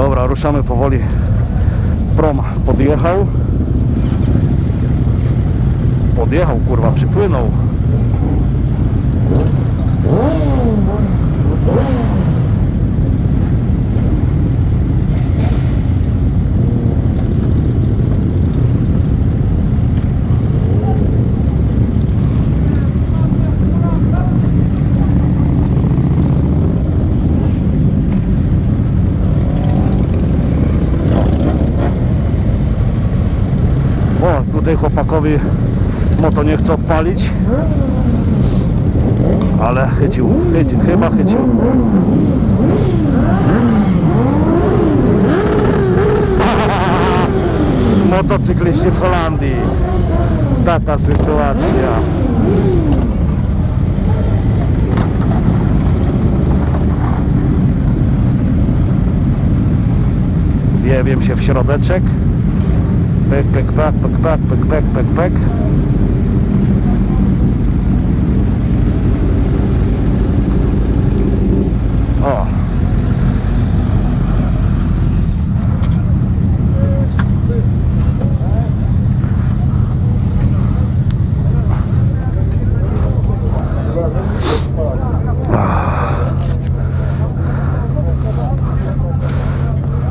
Dobra, ruszamy powoli. Prom podjechał. Podjechał, kurwa, przypłynął. O, tutaj chłopakowi moto nie chce odpalić. Ale chycił, chyci, chyba chycił. Motocykliści w Holandii. Taka sytuacja. Wiewiam się w środeczek. Pek, pek, pek, pek, pek, pek, pek, pek, pek. O.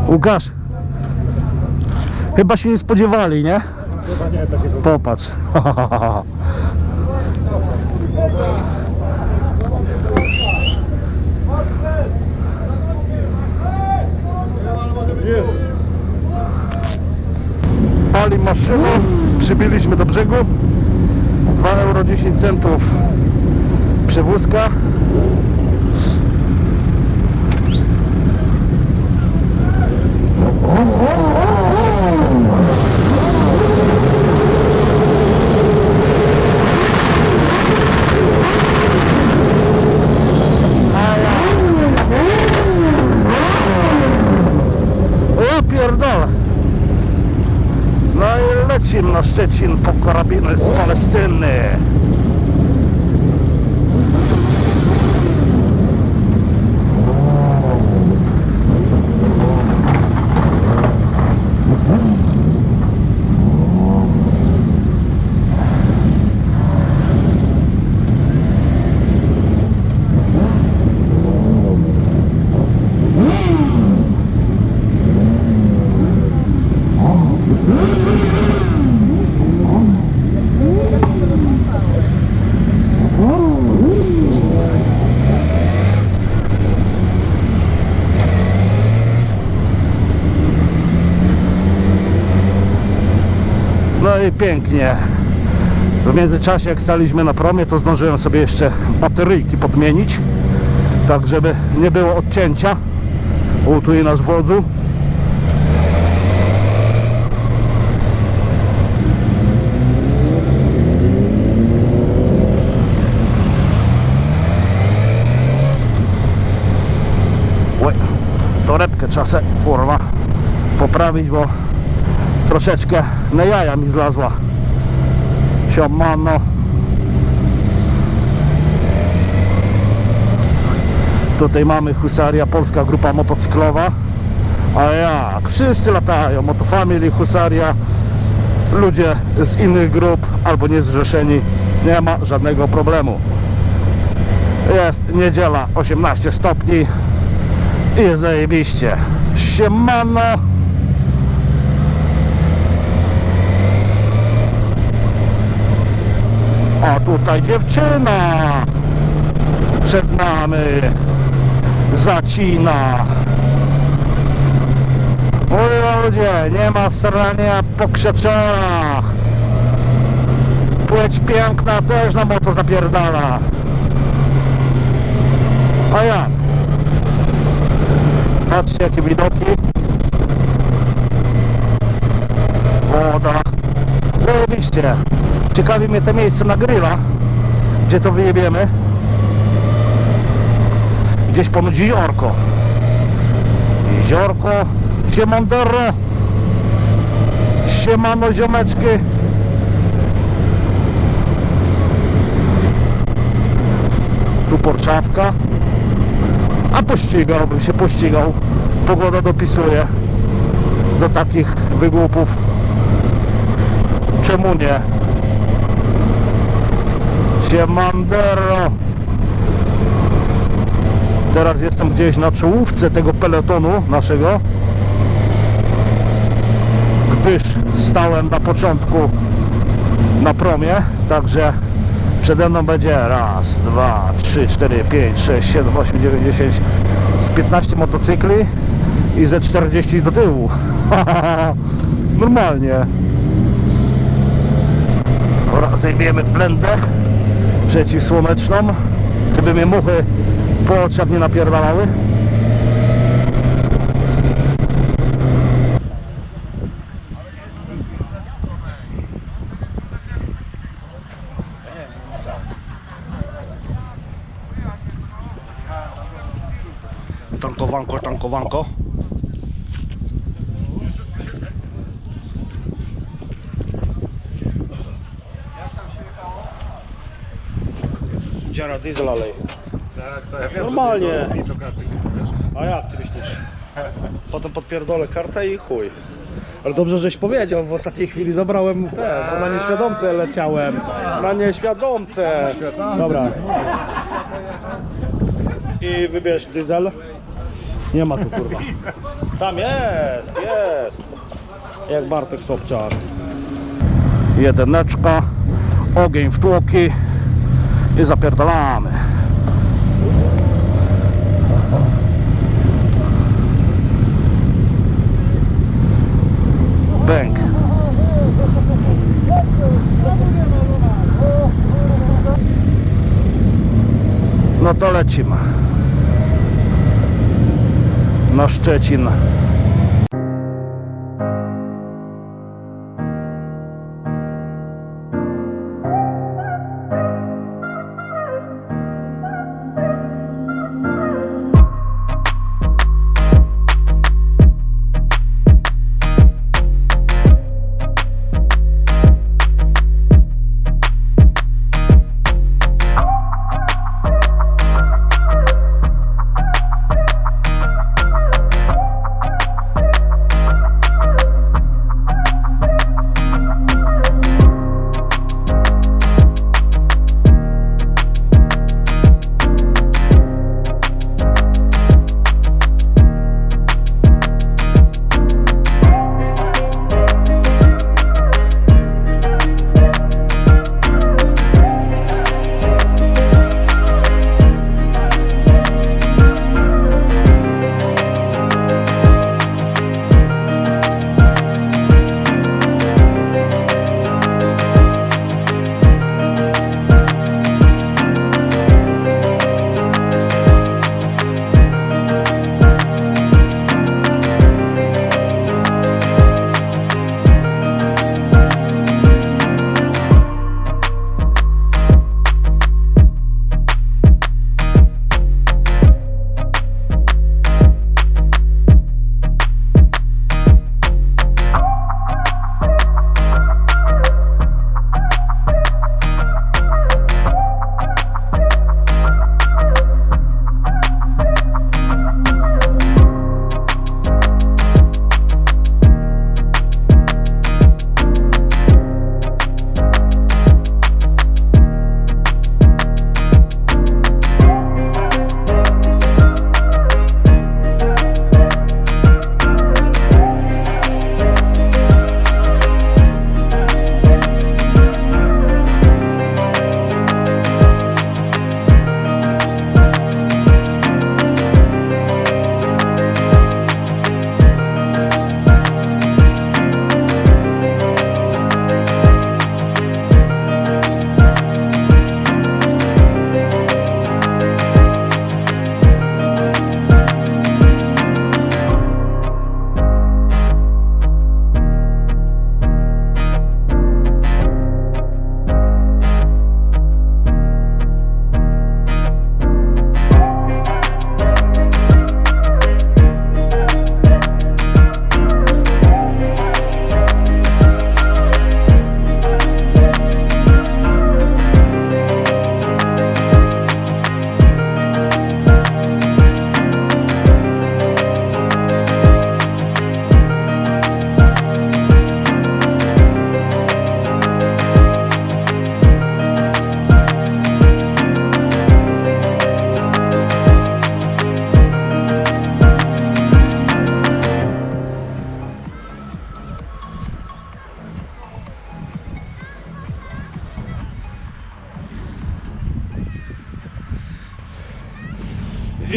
Łukasz, chyba się nie spodziewali, nie? Chyba nie takiego. Popatrz. Jest. Pali maszyną, przybiliśmy do brzegu. 2 euro 10 centów przewózka. O pierdolę. No i lecimy na Szczecin po karabiny z Palestyny. No i pięknie. W międzyczasie jak staliśmy na promie, to zdążyłem sobie jeszcze bateryjki podmienić, tak żeby nie było odcięcia. I nasz wodzu. Oj, torebkę trzeba se, kurwa, poprawić, bo troszeczkę na jaja mi zlazła. Siomano. Tutaj mamy Husaria, polska grupa motocyklowa. A jak? Wszyscy latają. Motofamily, Husaria, ludzie z innych grup albo niezrzeszeni. Nie ma żadnego problemu. Jest niedziela 18 stopni i zajebiście. Siemano. A tutaj dziewczyna przed nami zacina. Oj ludzie, nie ma srania po krzaczorach. Płeć piękna też na moto zapierdala. A ja. Patrzcie jakie widoki. Woda. Zajebiście. Ciekawi mnie to miejsce na gryla, gdzie to wyjebiemy. Gdzieś ponoć jeziorko. Jeziorko, Siemandero. Siemano ziomeczki. Tu Porszawka. A pościgałbym się, pościgał pogoda dopisuje do takich wygłupów. Czemu nie? Siemandero! Teraz jestem gdzieś na czołówce tego peletonu naszego, gdyż stałem na początku na promie, także przede mną będzie raz, dwa, trzy, cztery, pięć, sześć, siedem, osiem, dziewięć, dziesięć z 15 motocykli i ze 40 do tyłu. Normalnie. Dobra, zajmiemy blendę przeciwsłoneczną, żeby mnie muchy po oczach nie napierdalały. Tankowanko, tankowanko. Dziara diesel alej. Tak, to ja wiem, Normalnie. że ty do, do karty? A jak ty myślisz? Potem podpierdolę kartę i chuj. Ale dobrze, żeś powiedział, w ostatniej chwili zabrałem te, bo na nieświadomce leciałem. Na nieświadomce. Dobra. I wybierz diesel. Nie ma tu kurwa. Tam jest, jest. Jak Bartek Sobczak. Jedyneczka, ogień w tłoki i zapierdalamy. Bęk. No to lecimy. Na Szczecin.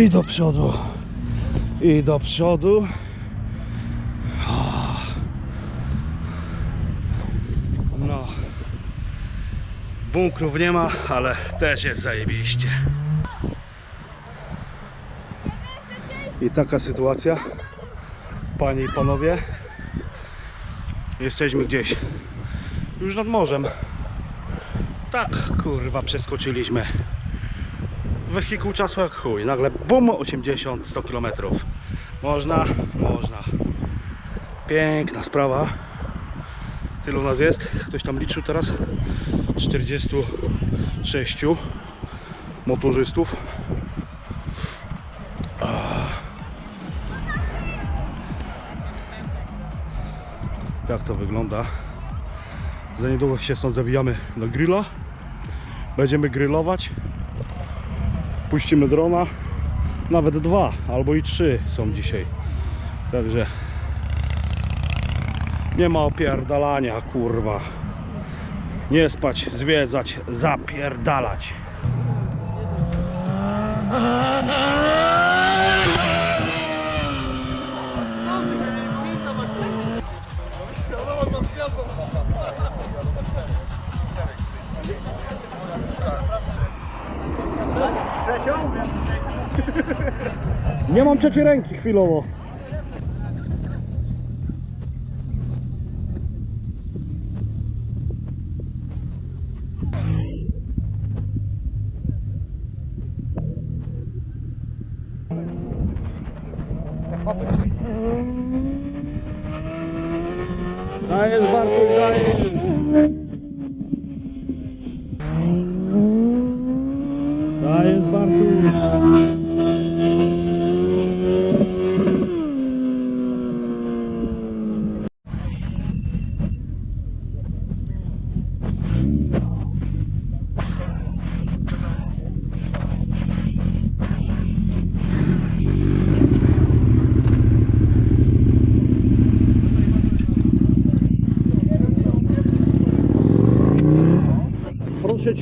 I do przodu. I do przodu. No. Bunkrów nie ma, ale też jest zajebiście. I taka sytuacja. Panie i panowie. Jesteśmy gdzieś już nad morzem. Tak, kurwa, przeskoczyliśmy. Wehikuł czasu jak chuj. Nagle bum, 80-100 km. Można, można. Piękna sprawa. Tylu nas jest? Ktoś tam liczył teraz? 46 motorzystów. Tak to wygląda. Za niedługo się stąd zawijamy na grilla. Będziemy grillować. Puścimy drona. Nawet dwa albo i trzy są dzisiaj. Także nie ma opierdalania, kurwa. Nie spać, zwiedzać, zapierdalać. Nie mam trzeciej ręki chwilowo.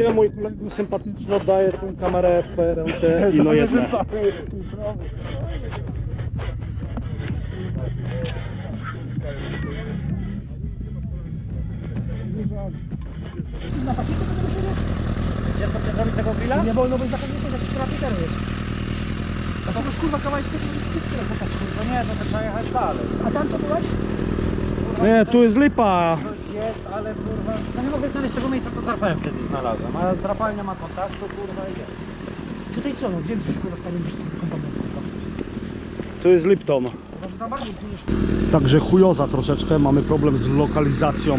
Cię, mój kolego sympatyczny, oddaję tę kamerę w Twoje ręce i no jedne. Ciężko cię zrobić tego grilla? Nie wolno być zachodnicy, jakiś trafiter jest. A to kurwa kawałek tylko kurwa nie, to trzeba jechać dalej. A tam co byłeś? Nie, tu jest lipa. Jest, ale kurwa... No nie mogę znaleźć tego miejsca, co zrapałem wtedy znalazłem. A zrapałem nie ma kontaktu, kurwa idzie. Tutaj co, no gdzie gdzieś kurwa stanie gdzieś komponent kurwa? Tu jest Lipton. To. Także chujoza troszeczkę. Mamy problem z lokalizacją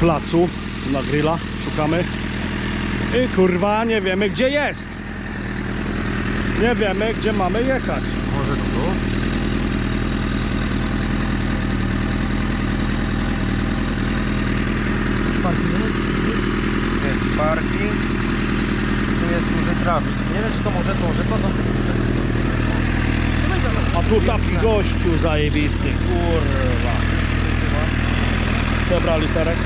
placu na grilla. Szukamy. I kurwa nie wiemy gdzie jest. Nie wiemy gdzie mamy jechać. Może tu? Jest parking. Tu jest duży trafik. Nie wiem czy to może to, że to są te duże. A tu taki gościu zajebisty. Kurwa. Zebra literek.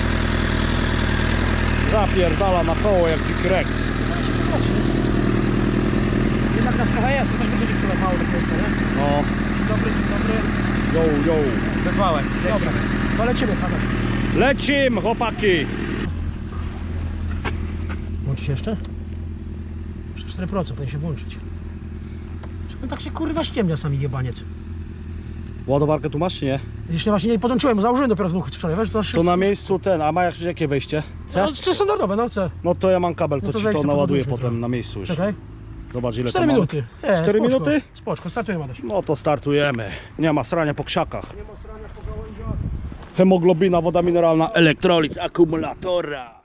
Zapierdala na koło jak dziki Rex. Jednak nas trochę jest, to też będzie kurwa mało do końca, nie? No. Dobry, dobry. Yo, yo. Wezwałem. Dobra, to lecimy, Paweł. Lecim chłopaki. Włączy się jeszcze? Jeszcze 4% powinien się włączyć. Czemu tak się kurwa ściemnia sami jebaniec? Ładowarkę tu masz czy nie? Jeszcze właśnie nie podłączyłem, założyłem dopiero znów wczoraj, wiesz, to To na miejscu ten, a ma jakieś jakie wejście? C? No, to standardowe, no C. No to ja mam kabel, to, No to ci to naładuję potem na miejscu już. Czekaj. Zobacz ile 4 to mamy. minuty. E, Cztery spoczko, minuty? Spoczko, startujemy Adaś. No to startujemy. Nie ma srania po krzakach. Hemoglobina, woda mineralna, elektrolit akumulatora.